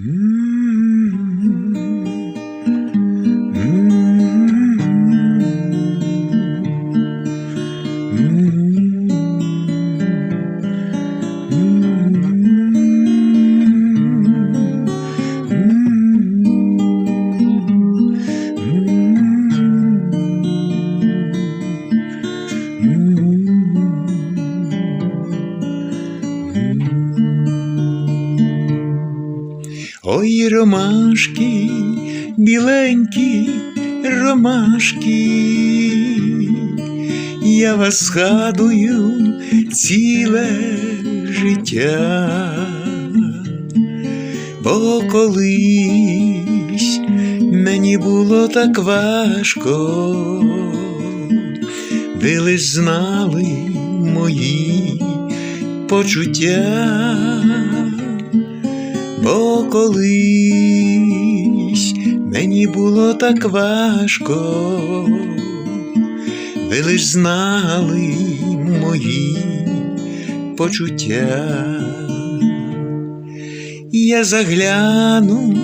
Mm-hmm. Ой, ромашки, біленькі ромашки, я вас згадую ціле життя, бо колись мені було так важко, ви лиш знали мої почуття бо колись мені було так важко, ви лиш знали мої почуття. Я загляну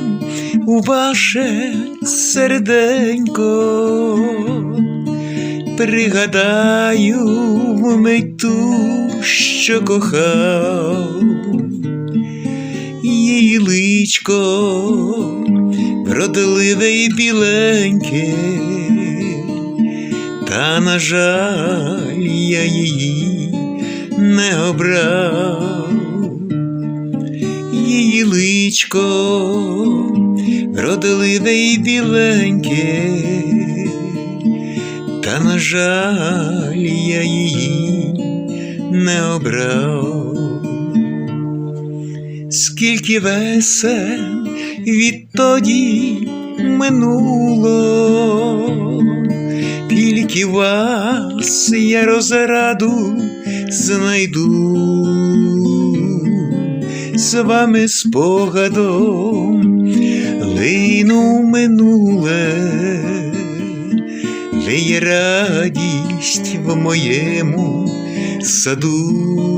у ваше серденько, пригадаю вмить ту, що кохав її личко, вродливе і біленьке, та, на жаль, я її не обрав, її личко, вродливе і біленьке, та, на жаль, я її не обрав скільки весен відтоді минуло, тільки вас я розраду знайду, з вами спогадом лину минуле, лиє радість в моєму саду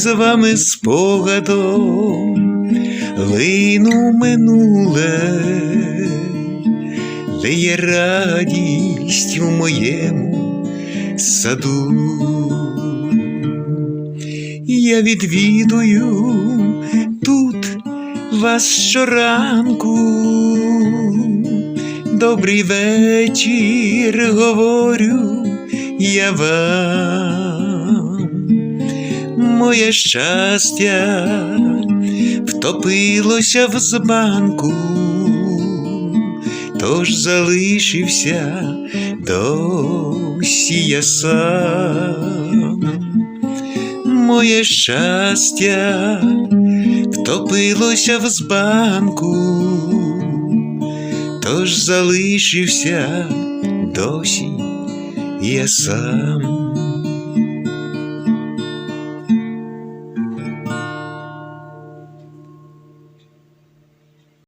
з вами спогадом лину минуле, лиє радість в моєму саду. Я відвідую тут вас щоранку, добрий вечір говорю я вам моє щастя втопилося в збанку, тож залишився досі я сам. Моє щастя втопилося в збанку, тож залишився досі я сам.